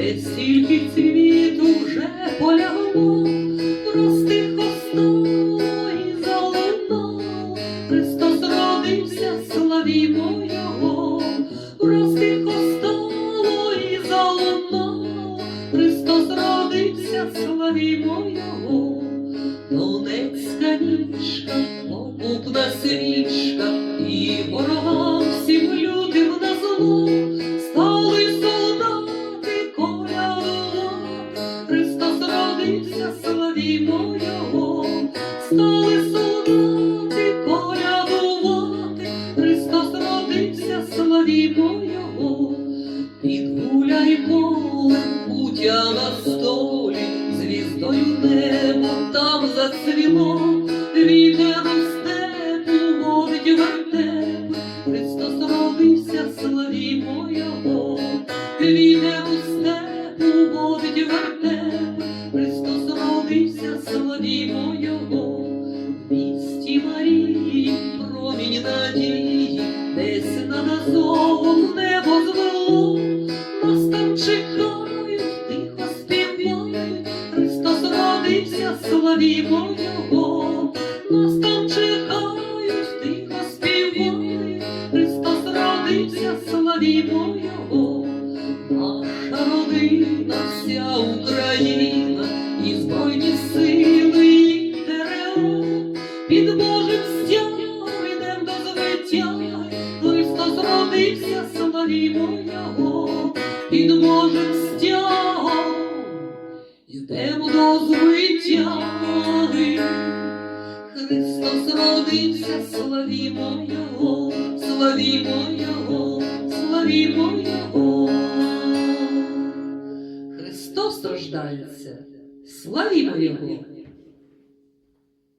де стільки цвіту вже полягло, простих основ і залунав, Христос родився, славімо Його, простих остало і залунав, Христос родився, славімо Його, Донецька нічка, попутна свічка. Славімо Його, стали солдати колядувати. Христос родився, славімо Його. Підгуляй полем путя на столі, звіздою небо там зацвіло, вітер у степу водить вертеп, Христос родився, славімо Його, родився, славімо місті Марії, промінь надії, десь над Азовом небо звело, нас там чекають, тихо співають, Христос родився, славімо Його, нас там чекають, тихо співають, Христос родився, славімо Його, під Божим стягом ідем до звиття, Христос родився, славімо Його, під Божим стягом йдемо до звитяги. Христос родився, славімо Його, славімо Його, славімо Його. Христос рождається, славімо Його.